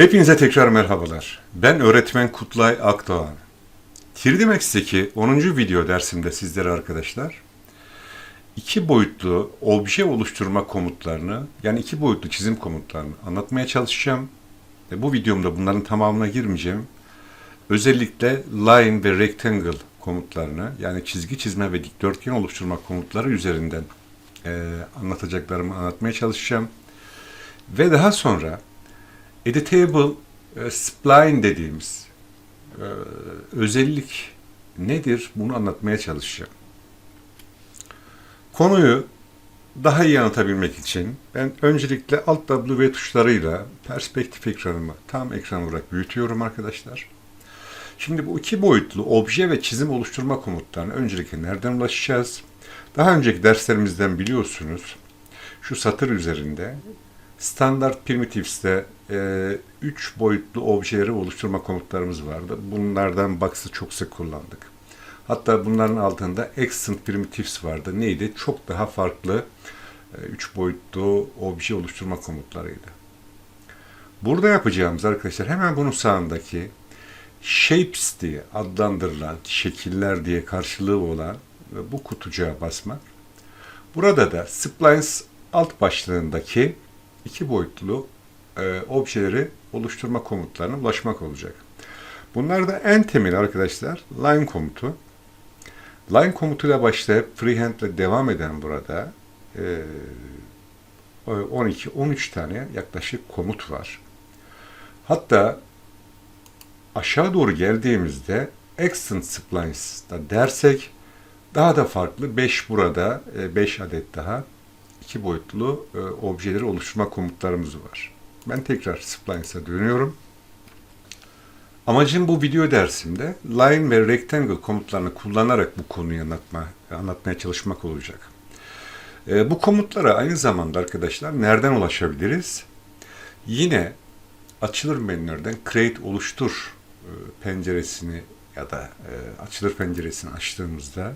Hepinize tekrar merhabalar. Ben öğretmen Kutlay Akdoğan. 3D Max'teki 10. video dersimde sizlere arkadaşlar iki boyutlu obje oluşturma komutlarını yani iki boyutlu çizim komutlarını anlatmaya çalışacağım. Ve bu videomda bunların tamamına girmeyeceğim. Özellikle line ve rectangle komutlarını yani çizgi çizme ve dikdörtgen oluşturma komutları üzerinden eee, anlatacaklarımı anlatmaya çalışacağım. Ve daha sonra editable e, spline dediğimiz e, özellik nedir bunu anlatmaya çalışacağım. Konuyu daha iyi anlatabilmek için ben öncelikle Alt W tuşlarıyla perspektif ekranımı tam ekran olarak büyütüyorum arkadaşlar. Şimdi bu iki boyutlu obje ve çizim oluşturma komutlarına öncelikle nereden ulaşacağız? Daha önceki derslerimizden biliyorsunuz şu satır üzerinde Standart Primitives'te 3 boyutlu objeleri oluşturma komutlarımız vardı. Bunlardan Box'ı çok sık kullandık. Hatta bunların altında Accent Primitives vardı. Neydi? Çok daha farklı 3 boyutlu obje oluşturma komutlarıydı. Burada yapacağımız arkadaşlar hemen bunun sağındaki Shapes diye adlandırılan, şekiller diye karşılığı olan bu kutucuğa basmak. Burada da Splines alt başlığındaki iki boyutlu e, objeleri oluşturma komutlarına ulaşmak olacak. Bunlarda en temel arkadaşlar line komutu. Line komutuyla başlayıp freehand ile devam eden burada e, 12-13 tane yaklaşık komut var. Hatta aşağı doğru geldiğimizde accent splines da dersek daha da farklı 5 burada 5 adet daha iki boyutlu e, objeleri oluşturma komutlarımız var. Ben tekrar splines'a dönüyorum. Amacım bu video dersimde line ve rectangle komutlarını kullanarak bu konuyu anlatma, anlatmaya çalışmak olacak. E, bu komutlara aynı zamanda arkadaşlar nereden ulaşabiliriz? Yine açılır menülerden create oluştur e, penceresini ya da e, açılır penceresini açtığımızda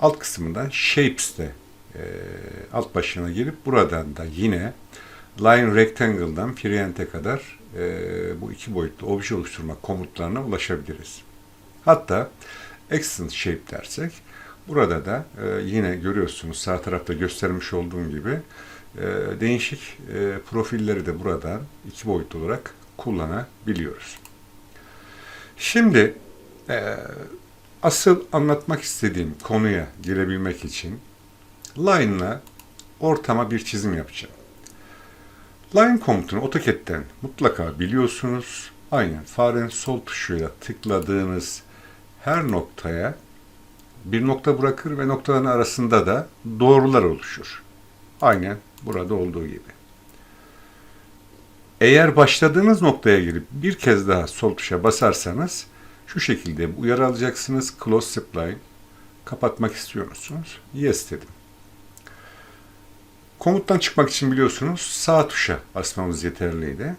alt kısmından shapes'te e, alt başlığına gelip buradan da yine line rectangle'dan freehand'e kadar e, bu iki boyutlu obje oluşturma komutlarına ulaşabiliriz. Hatta accent shape dersek burada da e, yine görüyorsunuz sağ tarafta göstermiş olduğum gibi e, değişik e, profilleri de buradan iki boyutlu olarak kullanabiliyoruz. Şimdi e, asıl anlatmak istediğim konuya girebilmek için line'la ortama bir çizim yapacağım. Line komutunu AutoCAD'den mutlaka biliyorsunuz. Aynen farenin sol tuşuyla tıkladığınız her noktaya bir nokta bırakır ve noktaların arasında da doğrular oluşur. Aynen burada olduğu gibi. Eğer başladığınız noktaya girip bir kez daha sol tuşa basarsanız şu şekilde uyarı alacaksınız. Close Spline. Kapatmak istiyor musunuz? Yes dedim. Komuttan çıkmak için biliyorsunuz sağ tuşa basmamız yeterliydi.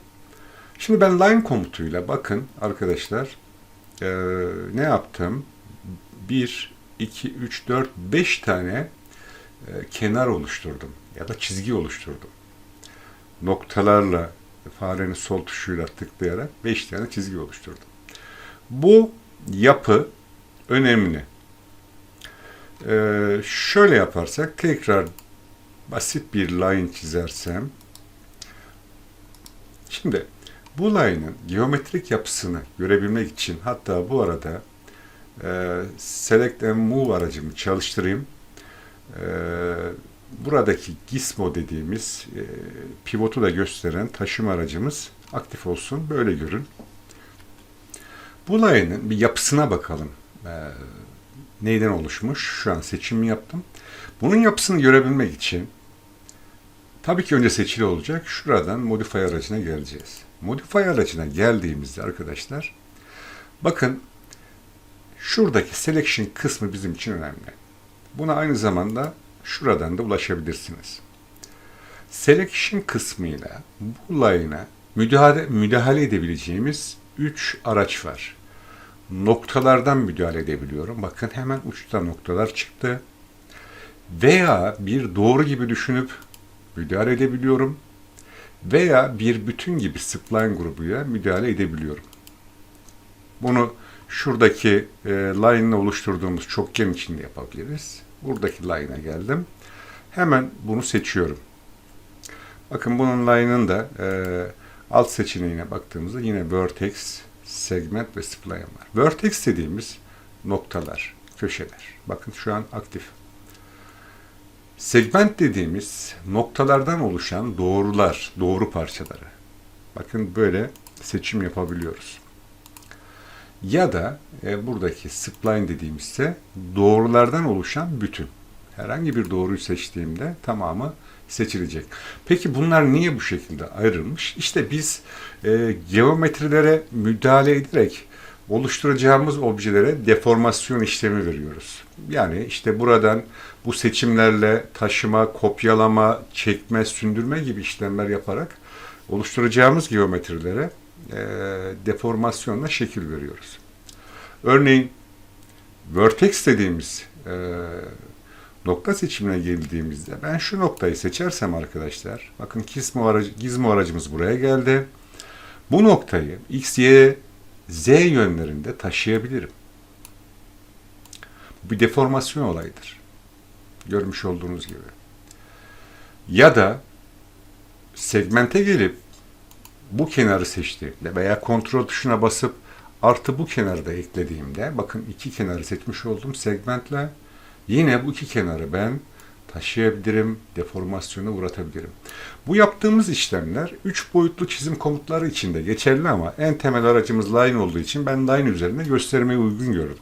Şimdi ben line komutuyla bakın arkadaşlar eee, ne yaptım? 1, 2, 3, 4, 5 tane e, kenar oluşturdum ya da çizgi oluşturdum. Noktalarla farenin sol tuşuyla tıklayarak 5 tane çizgi oluşturdum. Bu yapı önemli. Ee, şöyle yaparsak tekrar basit bir line çizersem şimdi bu line'ın geometrik yapısını görebilmek için hatta bu arada e, Select and Move aracımı çalıştırayım. E, buradaki Gizmo dediğimiz e, pivotu da gösteren taşıma aracımız aktif olsun. Böyle görün. Bu line'ın bir yapısına bakalım. E, neyden oluşmuş? Şu an seçim yaptım. Bunun yapısını görebilmek için tabii ki önce seçili olacak. Şuradan Modify aracına geleceğiz. Modify aracına geldiğimizde arkadaşlar bakın şuradaki Selection kısmı bizim için önemli. Buna aynı zamanda şuradan da ulaşabilirsiniz. Selection kısmıyla bu line'a müdahale, müdahale edebileceğimiz 3 araç var. Noktalardan müdahale edebiliyorum. Bakın hemen uçta noktalar çıktı. Veya bir doğru gibi düşünüp müdahale edebiliyorum. veya bir bütün gibi spline grubuyla müdahale edebiliyorum. Bunu şuradaki e, line'la oluşturduğumuz çokgen içinde yapabiliriz. Buradaki line'a geldim. Hemen bunu seçiyorum. Bakın bunun line'ın da e, alt seçeneğine baktığımızda yine vertex, segment ve spline var. Vertex dediğimiz noktalar, köşeler. Bakın şu an aktif. Segment dediğimiz noktalardan oluşan doğrular, doğru parçaları. Bakın böyle seçim yapabiliyoruz. Ya da e, buradaki spline dediğimizse doğrulardan oluşan bütün. Herhangi bir doğruyu seçtiğimde tamamı seçilecek. Peki bunlar niye bu şekilde ayrılmış? İşte biz e, geometrilere müdahale ederek oluşturacağımız objelere deformasyon işlemi veriyoruz. Yani işte buradan bu seçimlerle taşıma, kopyalama, çekme, sündürme gibi işlemler yaparak oluşturacağımız geometrilere e, deformasyonla şekil veriyoruz. Örneğin vertex dediğimiz e, nokta seçimine geldiğimizde ben şu noktayı seçersem arkadaşlar bakın gizmo, aracı, aracımız buraya geldi. Bu noktayı x, y, z yönlerinde taşıyabilirim. Bu bir deformasyon olayıdır. Görmüş olduğunuz gibi. Ya da segmente gelip bu kenarı seçtiğimde veya kontrol tuşuna basıp artı bu kenarı da eklediğimde bakın iki kenarı seçmiş oldum segmentle yine bu iki kenarı ben taşıyabilirim, deformasyona uğratabilirim. Bu yaptığımız işlemler üç boyutlu çizim komutları içinde geçerli ama en temel aracımız line olduğu için ben line üzerinde göstermeyi uygun gördüm.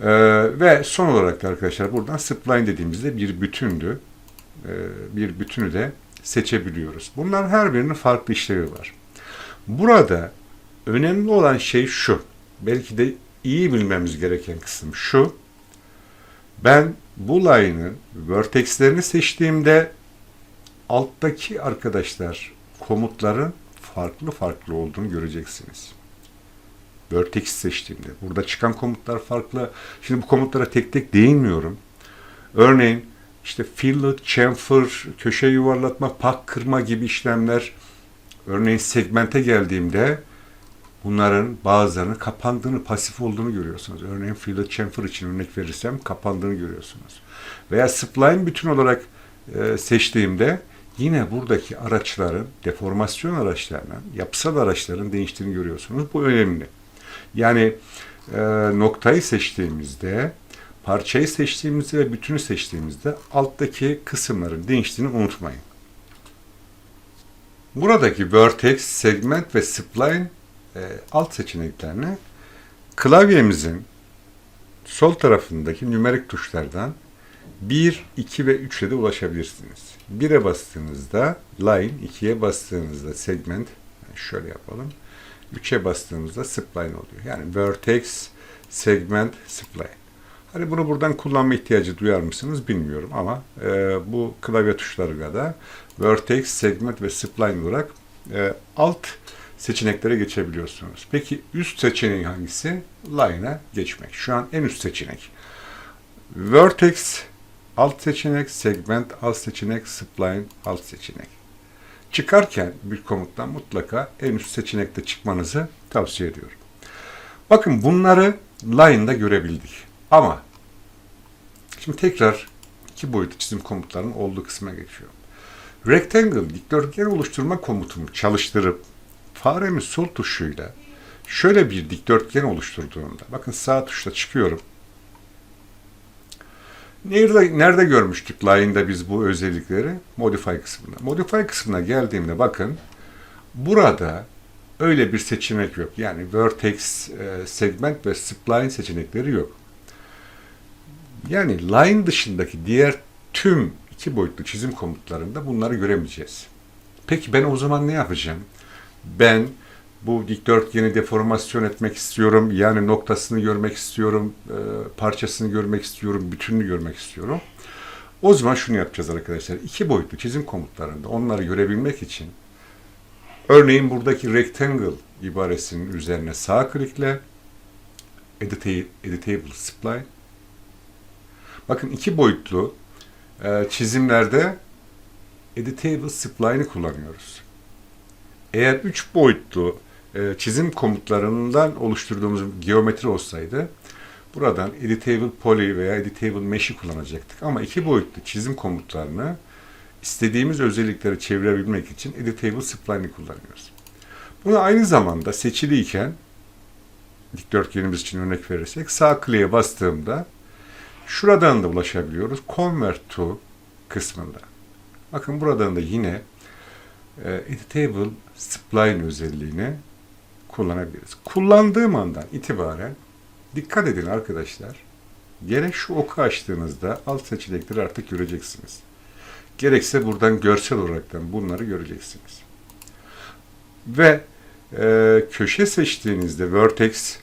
Ee, ve son olarak da arkadaşlar buradan spline dediğimizde bir bütündü. Ee, bir bütünü de seçebiliyoruz. Bunların her birinin farklı işlevi var. Burada önemli olan şey şu. Belki de iyi bilmemiz gereken kısım şu. Ben bu line'ın vertexlerini seçtiğimde alttaki arkadaşlar komutların farklı farklı olduğunu göreceksiniz. Vertex seçtiğimde. Burada çıkan komutlar farklı. Şimdi bu komutlara tek tek değinmiyorum. Örneğin işte fillet, chamfer, köşe yuvarlatma, pak kırma gibi işlemler. Örneğin segmente geldiğimde bunların bazılarının kapandığını, pasif olduğunu görüyorsunuz. Örneğin fillet chamfer için örnek verirsem kapandığını görüyorsunuz. Veya spline bütün olarak e, seçtiğimde yine buradaki araçların, deformasyon araçlarının, yapısal araçların değiştiğini görüyorsunuz. Bu önemli. Yani e, noktayı seçtiğimizde, parçayı seçtiğimizde ve bütünü seçtiğimizde alttaki kısımların değiştiğini unutmayın. Buradaki vertex, segment ve spline e, alt seçeneklerine klavyemizin sol tarafındaki nümerik tuşlardan 1, 2 ve 3 ile de ulaşabilirsiniz. 1'e bastığınızda line, 2'ye bastığınızda segment, şöyle yapalım. 3'e bastığımızda spline oluyor. Yani vertex, segment, spline. Hani bunu buradan kullanma ihtiyacı duyar mısınız bilmiyorum ama e, bu klavye tuşlarıyla da vertex, segment ve spline olarak e, alt seçeneklere geçebiliyorsunuz. Peki üst seçeneği hangisi? Line'a geçmek. Şu an en üst seçenek. Vertex alt seçenek, segment alt seçenek, spline alt seçenek. Çıkarken bir komuttan mutlaka en üst seçenekte çıkmanızı tavsiye ediyorum. Bakın bunları line'da görebildik. Ama şimdi tekrar iki boyutlu çizim komutlarının olduğu kısma geçiyorum. Rectangle dikdörtgen oluşturma komutumu çalıştırıp faremin sol tuşuyla şöyle bir dikdörtgen oluşturduğumda bakın sağ tuşla çıkıyorum. Nerede, nerede görmüştük line'da biz bu özellikleri? Modify kısmında. Modify kısmına geldiğimde bakın burada öyle bir seçenek yok. Yani vertex, e, segment ve spline seçenekleri yok. Yani line dışındaki diğer tüm iki boyutlu çizim komutlarında bunları göremeyeceğiz. Peki ben o zaman ne yapacağım? Ben bu dikdörtgeni deformasyon etmek istiyorum. Yani noktasını görmek istiyorum, e, parçasını görmek istiyorum, bütününü görmek istiyorum. O zaman şunu yapacağız arkadaşlar. İki boyutlu çizim komutlarında onları görebilmek için örneğin buradaki rectangle ibaresinin üzerine sağ klikle editable, spline Bakın iki boyutlu e, çizimlerde Editable Spline'i kullanıyoruz. Eğer 3 boyutlu e, çizim komutlarından oluşturduğumuz geometri olsaydı buradan Editable Poly veya Editable Mesh'i kullanacaktık. Ama 2 boyutlu çizim komutlarını istediğimiz özellikleri çevirebilmek için Editable Spline'i kullanıyoruz. Bunu aynı zamanda seçiliyken dikdörtgenimiz için örnek verirsek sağ kliğe bastığımda şuradan da ulaşabiliyoruz. Convert to kısmında. Bakın buradan da yine Editable Spline özelliğini kullanabiliriz. Kullandığım andan itibaren dikkat edin arkadaşlar. Gerek şu oku açtığınızda alt seçenekleri artık göreceksiniz. Gerekse buradan görsel olaraktan bunları göreceksiniz. Ve e, köşe seçtiğinizde vertex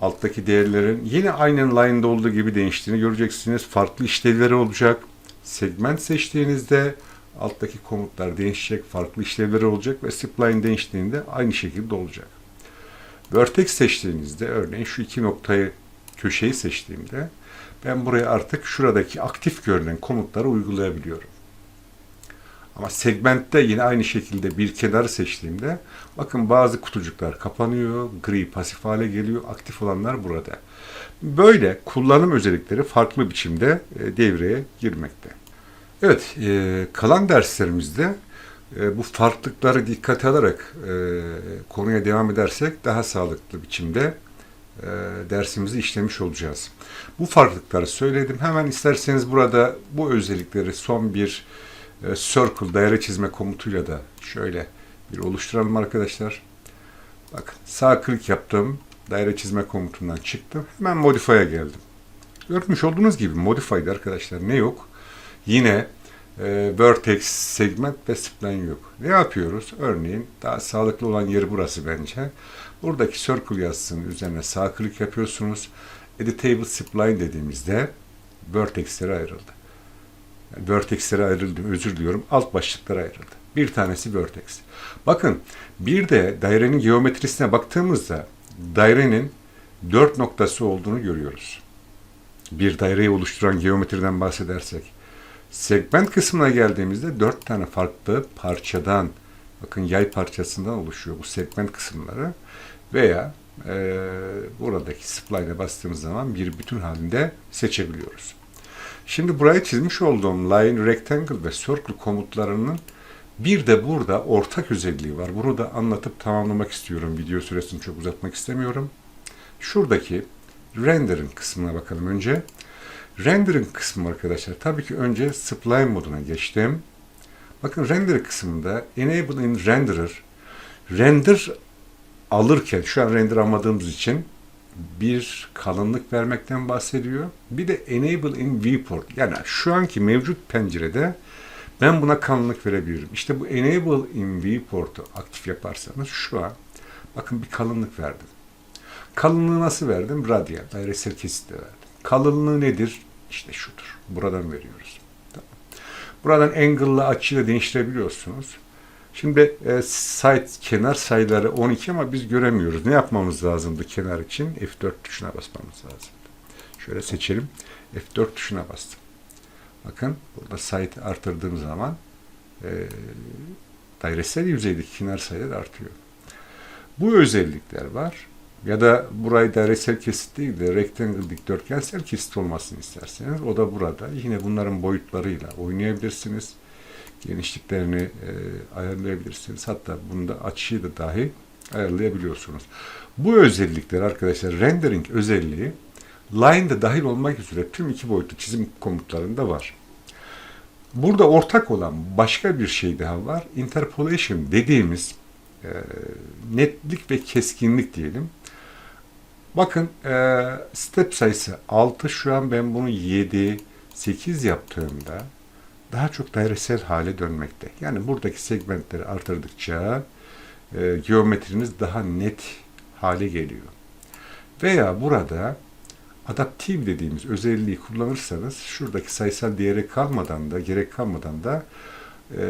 alttaki değerlerin yine aynen line'da olduğu gibi değiştiğini göreceksiniz. Farklı işlevleri olacak. Segment seçtiğinizde alttaki komutlar değişecek, farklı işlevleri olacak ve spline değiştiğinde aynı şekilde olacak. Vertex seçtiğinizde örneğin şu iki noktayı köşeyi seçtiğimde ben buraya artık şuradaki aktif görünen komutları uygulayabiliyorum. Ama segmentte yine aynı şekilde bir kenarı seçtiğimde bakın bazı kutucuklar kapanıyor, gri pasif hale geliyor, aktif olanlar burada. Böyle kullanım özellikleri farklı biçimde e, devreye girmekte. Evet, e, kalan derslerimizde e, bu farklılıkları dikkate alarak e, konuya devam edersek daha sağlıklı biçimde e, dersimizi işlemiş olacağız. Bu farklılıkları söyledim. Hemen isterseniz burada bu özellikleri son bir e, circle daire çizme komutuyla da şöyle bir oluşturalım arkadaşlar. Bakın sağ klik yaptım. Daire çizme komutundan çıktım. Hemen modify'a geldim. Görmüş olduğunuz gibi modify'da arkadaşlar ne yok? Yine e, vertex, segment ve spline yok. Ne yapıyoruz? Örneğin daha sağlıklı olan yeri burası bence. Buradaki circle yazısının üzerine sağ klik yapıyorsunuz. Editable spline dediğimizde vertexlere ayrıldı. Yani vertexlere ayrıldı, özür diliyorum. Alt başlıklara ayrıldı. Bir tanesi vertex. Bakın bir de dairenin geometrisine baktığımızda dairenin dört noktası olduğunu görüyoruz. Bir daireyi oluşturan geometriden bahsedersek. Segment kısmına geldiğimizde dört tane farklı parçadan, bakın yay parçasından oluşuyor bu segment kısımları veya e, buradaki spline'e bastığımız zaman bir bütün halinde seçebiliyoruz. Şimdi buraya çizmiş olduğum line, rectangle ve circle komutlarının bir de burada ortak özelliği var. Bunu da anlatıp tamamlamak istiyorum. Video süresini çok uzatmak istemiyorum. Şuradaki rendering kısmına bakalım önce. Rendering kısmı arkadaşlar. Tabii ki önce spline moduna geçtim. Bakın render kısmında enable in renderer render alırken şu an render almadığımız için bir kalınlık vermekten bahsediyor. Bir de enable in viewport yani şu anki mevcut pencerede ben buna kalınlık verebilirim. İşte bu enable in viewport'u aktif yaparsanız şu an bakın bir kalınlık verdim. Kalınlığı nasıl verdim? Radyal, dairesel kesitle verdim. Kalınlığı nedir? İşte şudur. Buradan veriyoruz. Tamam. Buradan angle'la açıyla değiştirebiliyorsunuz. Şimdi e, site kenar sayıları 12 ama biz göremiyoruz. Ne yapmamız lazımdı kenar için? F4 tuşuna basmamız lazım. Şöyle seçelim. F4 tuşuna bastım. Bakın burada site artırdığım zaman e, dairesel yüzeydeki kenar sayıları artıyor. Bu özellikler var. Ya da burayı dairesel kesit değil de rectangle dikdörtgensel kesit olmasını isterseniz o da burada. Yine bunların boyutlarıyla oynayabilirsiniz. Genişliklerini e, ayarlayabilirsiniz. Hatta bunda açıyı da dahi ayarlayabiliyorsunuz. Bu özellikler arkadaşlar rendering özelliği Line'da dahil olmak üzere tüm iki boyutlu çizim komutlarında var. Burada ortak olan başka bir şey daha var. Interpolation dediğimiz e, netlik ve keskinlik diyelim. Bakın e, step sayısı 6 şu an ben bunu 7, 8 yaptığımda daha çok dairesel hale dönmekte. Yani buradaki segmentleri artırdıkça e, geometriniz daha net hale geliyor. Veya burada adaptif dediğimiz özelliği kullanırsanız şuradaki sayısal değere kalmadan da gerek kalmadan da e,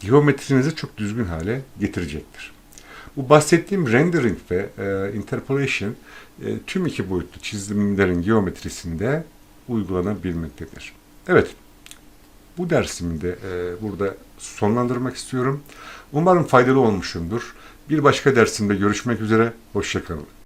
geometrinizi çok düzgün hale getirecektir. Bu bahsettiğim rendering ve e, interpolation e, tüm iki boyutlu çizimlerin geometrisinde uygulanabilmektedir. Evet, bu dersimi de e, burada sonlandırmak istiyorum. Umarım faydalı olmuşumdur. Bir başka dersimde görüşmek üzere. Hoşçakalın.